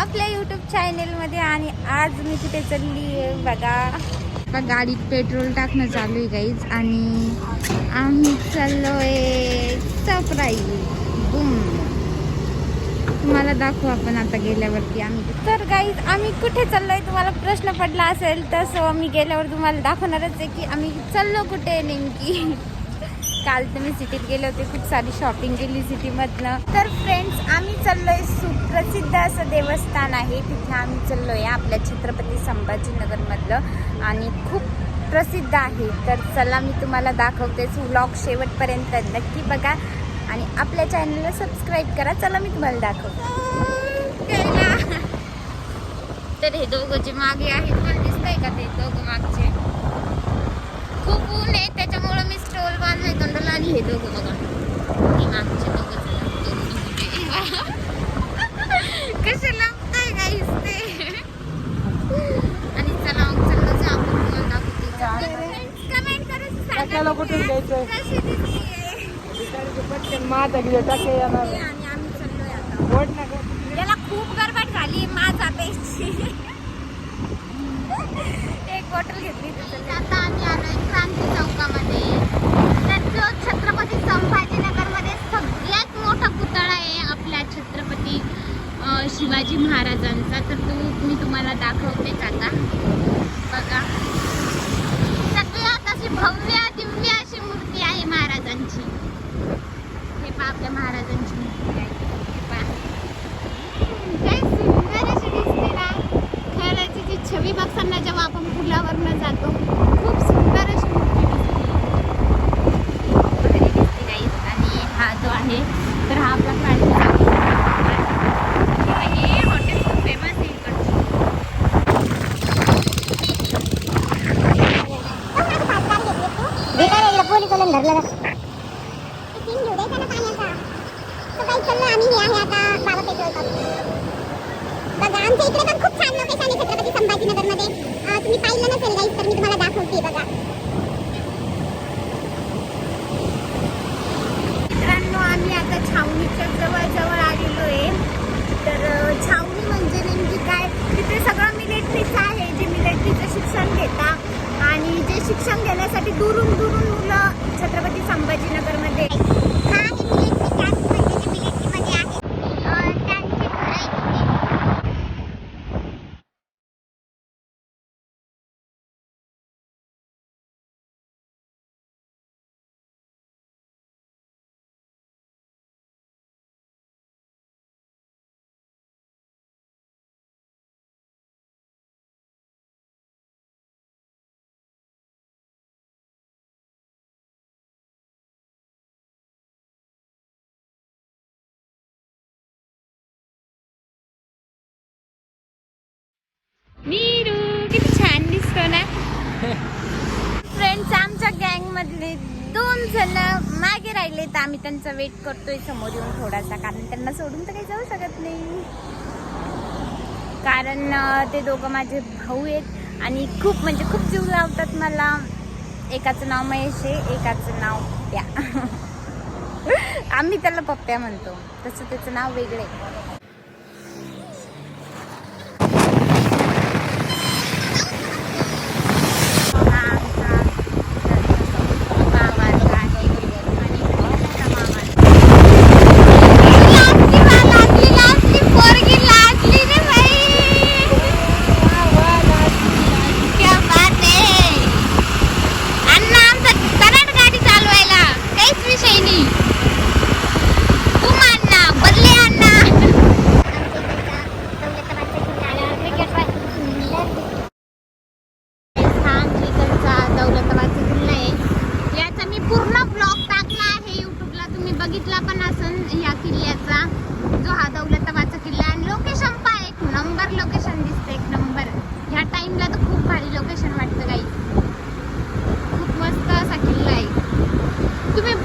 आपल्या यूट्यूब चॅनेलमध्ये आणि आज मी तिथे चालली आहे बघा. गाडीत पेट्रोल टाकणं चालू आहे गाईज आणि आम्ही चाललोय सरप्राईज बुम. तुम्हाला दाखवू आपण आता गेल्यावरती आम्ही तर गाईज आम्ही कुठे चाललोय? तुम्हाला प्रश्न पडला असेल तसं मी गेल्यावर तुम्हाला दाखवणारच आहे की आम्ही चाललो कुठे नेमकी? काल तुम्ही सिटीत गेले होते खूप सारी शॉपिंग केली सिटीमधनं. तर फ्रेंड्स आम्ही चाललोय सुप्रसिद्ध असं देवस्थान आहे. तिथे आम्ही चाललोय आपल्या छत्रपती संभाजीनगरमधलं आणि खूप प्रसिद्ध आहे. तर चला मी तुम्हाला दाखवतेच व्लॉग शेवटपर्यंत. नक्की बघा आणि आपल्या चॅनलला सबस्क्राईब करा. चला मी तुम्हाला दाखवते. तर हे दोघं जे मागे आहेत मला दिसतंय का ते दोघं मागचे? खूप ऊन आहे त्याच्यामुळं मी स्टोल बांधलाय तोंडाला आणि हे दोघं बघा. मागचे दोघं. कसे लागतंय गाईस ते. आणि चला चला जा आपण तुम्हाला कमेंट करून टाकायला कुठून घ्यायचंय? कशी दिसतीये? पटकन माझा गेले टाके येणार आणि आम्ही चाललोय आता. खूप गडबड झाली माझा एक बॉटल घेतली आता आम्ही आलोय क्रांती चौकामध्ये. तर जो छत्रपती संभाजीनगरमध्ये सगळ्यात मोठा पुतळा आहे आपल्या छत्रपती शिवाजी महाराजांचा. तर तो मी तुम्हाला दाखवतेच आता बघा. सगळ्यात अशी भव्य दिव्य अशी मूर्ती आहे महाराजांची. हे पहा आपल्या महाराजांची शिक्षण घेण्यासाठी गँग दोन जण मागे राहिले तर आम्ही त्यांचा वेट करतोय समोर येऊन थोडासा. कारण त्यांना सोडून तर काही जाऊ शकत नाही. कारण ते दोघं माझे भाऊ आहेत. आणि खूप म्हणजे खूप जीव लावतात मला. एकाचं नाव महेश आहे एकाचं नाव प्या आम्ही त्याला पप्प्या म्हणतो. तसं त्याचं नाव वेगळं आहे.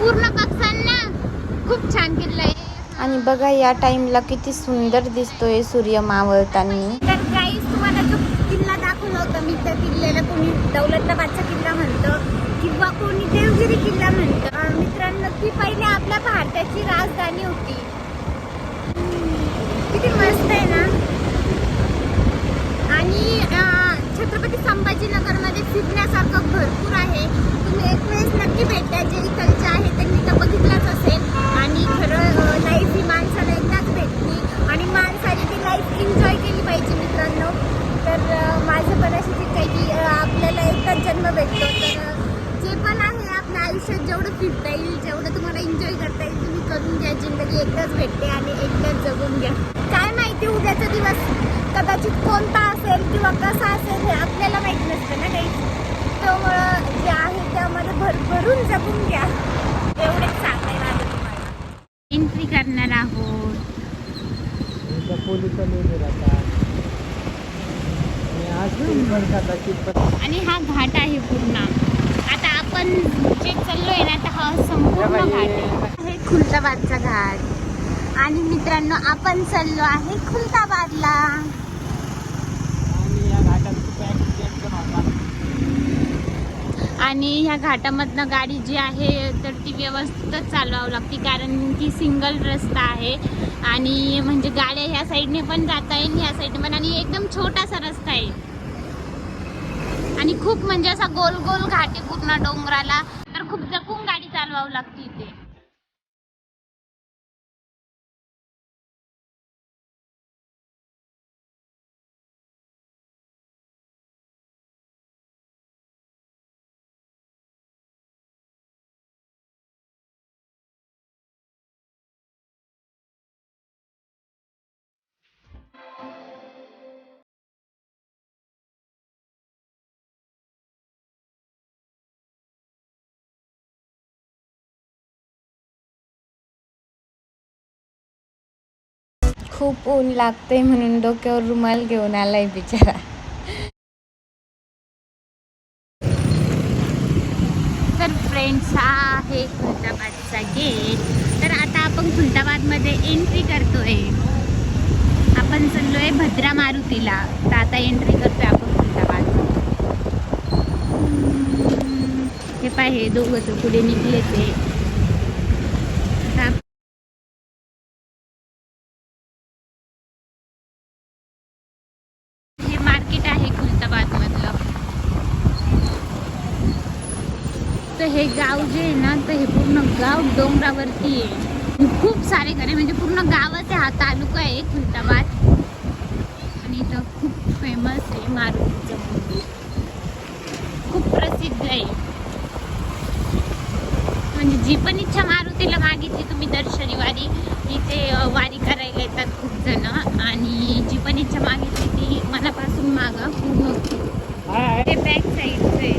पूर्ण कक्षांना खूप छान किल्ला आहे. आणि बघा या टाइमला किती सुंदर दिसतोय सूर्य मावळताना. तर गाईस तुम्हाला जो किल्ला दाखवला होता मी त्या किल्ल्याला कोणी दौलताबादचा किल्ला म्हणतं किंवा कोणी देवगिरी किल्ला म्हणतं. मित्रांनो ती पहिले आपल्या भारताची राजधानी होती. किती मस्त आहे ना? आणि छत्रपती संभाजीनगरमध्ये फिरण्यासारखं भरपूर जगून घ्या. एवढेच सांगायला आलं तुम्हाला. एंट्री करणार आहोत. आणि हा घाट आहे पूर्ण. आता आपण जे चाललोय ना तर हा संपूर्ण घाट आहे. हे खुलताबादचा घाट. आणि मित्रांनो आपण चाललो आहे खुलताबादला. आणि या घाटात खूप आणि ह्या घाटामधनं गाडी जी आहे तर ती व्यवस्थितच चालवावं लागते कारण ती सिंगल रस्ता आहे. आणि म्हणजे गाड्या ह्या साईडने पण जाता येईल ह्या साईडने पण. आणि एकदम छोटासा रस्ता आहे. आणि खूप म्हणजे असा गोल गोल घाट आहे पूर्ण डोंगराला. तर खूप जपून गाडी चालवावं लागते. खूप ऊन लागतंय म्हणून डोक्यावर रुमाल घेऊन आलाय बिचारा. तर फ्रेंड्स हा आहे खुलताबादचा गेट तर आता आपण खुलताबादमध्ये एंट्री करतोय. आपण चाललोय भद्रा मारुतीला. तर आता एंट्री करतोय आपण खुलताबाद हे पाय हे दोघं तर पुढे निघले ते आता हे मार्केट आहे खुलताबाद मधलं तर हे गाव जे आहे ना तर हे पूर्ण गाव डोंगरावरती आहे. खूप सारे घरे म्हणजे पूर्ण गावाचा हा तालुका आहे खुलताबाद आणि इथं खूप फेमस आहे मारुतीचं मंदिर. खूप प्रसिद्ध आहे. म्हणजे जी पण इच्छा मारुतीला मागितली तुम्ही दर शनिवारी इथे अ, वारी करायला येतात खूप जण आणि जी पण इच्छा मागितली ती मनापासून मागा पूर्ण होते. हाय हाय ते बॅक साईडचे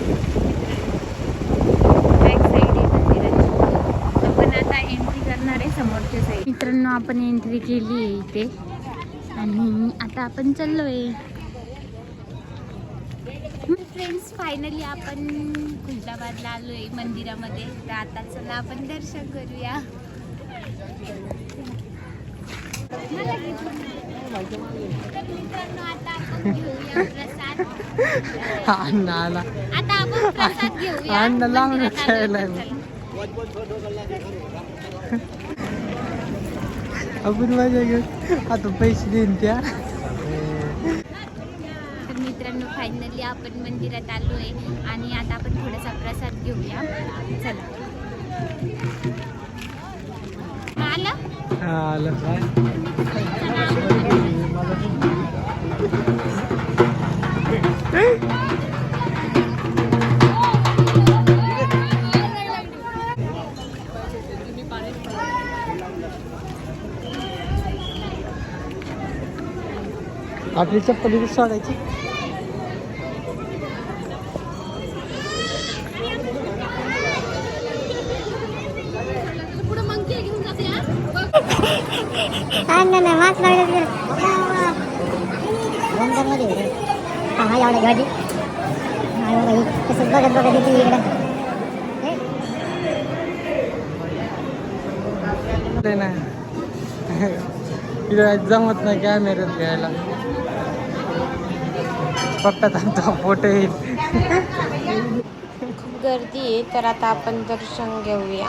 बॅक साईड आहे मंदिराची आपण आता एंट्री करणार आहे समोरच्या साईड मित्रांनो आपण एंट्री केली आहे इथे आणि आता आपण चाललोय फ्रेंड्स फायनली आपण खुलताबादला आलोय मंदिरामध्ये तर आता चला आपण दर्शन करूया मला घे. तर मित्रांनो आता आपण घेऊया प्रसाद अण्णा आला आता आपण प्रसाद घेऊया आपण माझ्या घेऊ. आता पैसे देईन त्या. तर मित्रांनो फायनली आपण मंदिरात आलोय आणि आता आपण थोडासा प्रसाद घेऊया. चला. आलं? आलं. काय आपली इथे सोडायची हा एवढा तसंच बघत बघत येते इकडं. इकडे जमत नाही कॅमेऱ्यात घ्यायला. फक्त आमचा फोटो येईल. खूप गर्दी आहे तर आता आपण दर्शन घेऊया.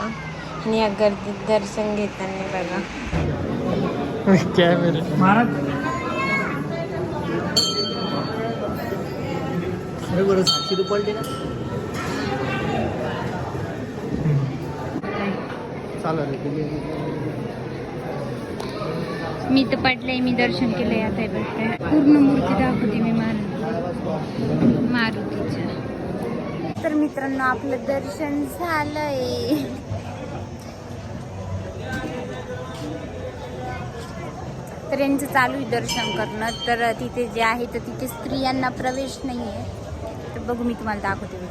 आणि या गर्दीत दर्शन घेताना बघा. कॅमेरे. महाराज. रुपये मी तर पडले मी दर्शन केलंय आता हे पूर्ण मूर्ती दाखवते मी मारुती मारुतीच्या. तर मित्रांनो आपलं दर्शन झालंय. तर यांचं चालू आहे दर्शन करणं. तर तिथे जे आहे तर तिथे स्त्रियांना प्रवेश नाही आहे तर बघू मी तुम्हाला दाखवते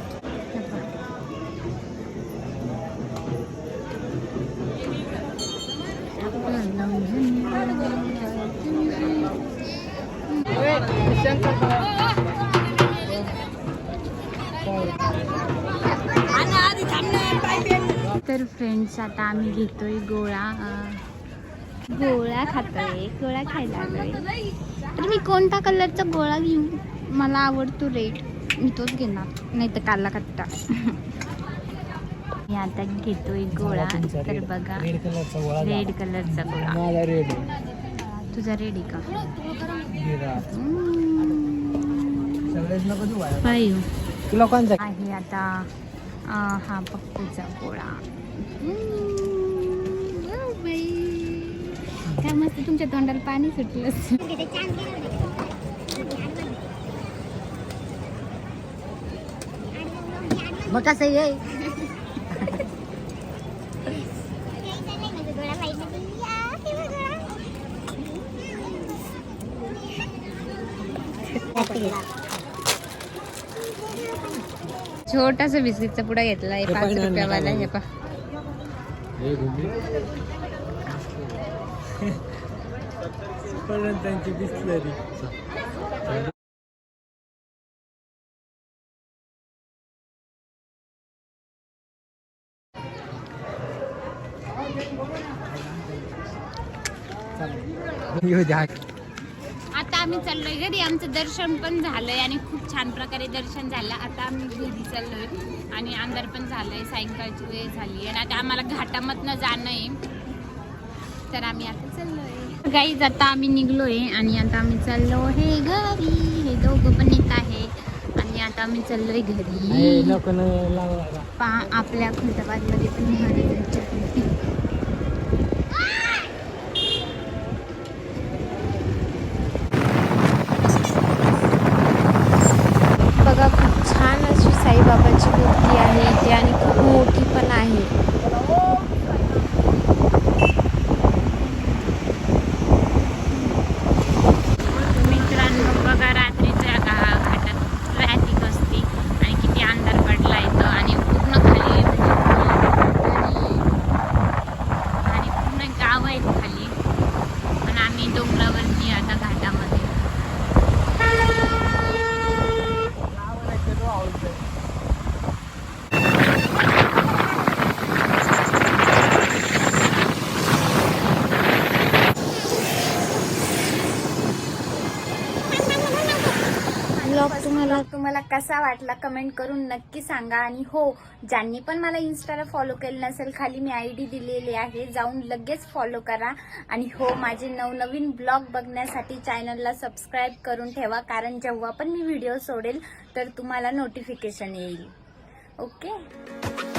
तर फ्रेंड्स आता आम्ही घेतोय गोळा गोळा खातोय गोळा खायला आलोय. तर मी कोणता कलरचा गोळा घेऊ? मला आवडतो रेड मी तोच घेणार नाही तर काला कट्टा. मी आता घेतोय गोळा तर बघा. रेड कलरचा गोळा रेड कलरचा गोळा. माझा रेड तुझा रेड आहे का? तुला कोणता आहे आता हा पप्पूचा गोळा हम्म, वाव बाई. काय मस्त तुमच्या तोंडाला पाणी सुटलं मग कसं आहे गोळा पाहिजे या, किंवा गोळा. छोटासा बिस्किटचा पुडा घेतलाय हे पाच रुपयावाला हे पा हे त्यांची बिस्लरी द्या आता आम्ही चाललोय घरी. आमचं दर्शन पण झालंय आणि खूप छान प्रकारे दर्शन झालं. आता आम्ही घरी चाललोय आणि अंधार पण झालंय. सायंकाळची वेळ झाली आणि आता आम्हाला घाटामधनं जाणं आहे. तर आम्ही आता चाललोय. गाईज आता आम्ही निघलोय आणि आता आम्ही चाललो हे घरी. हे दोघं पण येत आहे. आणि आता आम्ही चाललोय घरी. आपल्या खुलताबादमध्ये पण महाराजांच्या मूर्ती. बघा खूप छान अशी साईबाबाची मूर्ती आहे इथे आणि खूप मोठी पण आहे मित्रांनो बघा रात्रीच्या घा घाटात ट्रॅफिक असते आणि किती अंधार पडला इथं आणि पूर्ण खाली आणि पूर्ण गाव आहेत खाली पण आम्ही डोंगरावरती आता घाटामध्ये ब्लॉग तुम्हाला तुम्हाला कसा वाटला कमेंट करून नक्की सांगा. आणि हो ज्यांनी पण मला इन्स्टाला फॉलो केलं नसेल खाली मी आय डी दिलेली आहे जाऊन लगेच फॉलो करा. आणि हो माझे नवनवीन ब्लॉग बघण्यासाठी चॅनलला सबस्क्राईब करून ठेवा कारण जेव्हा पण मी व्हिडिओ सोडेल तर तुम्हाला नोटिफिकेशन येईल. ओके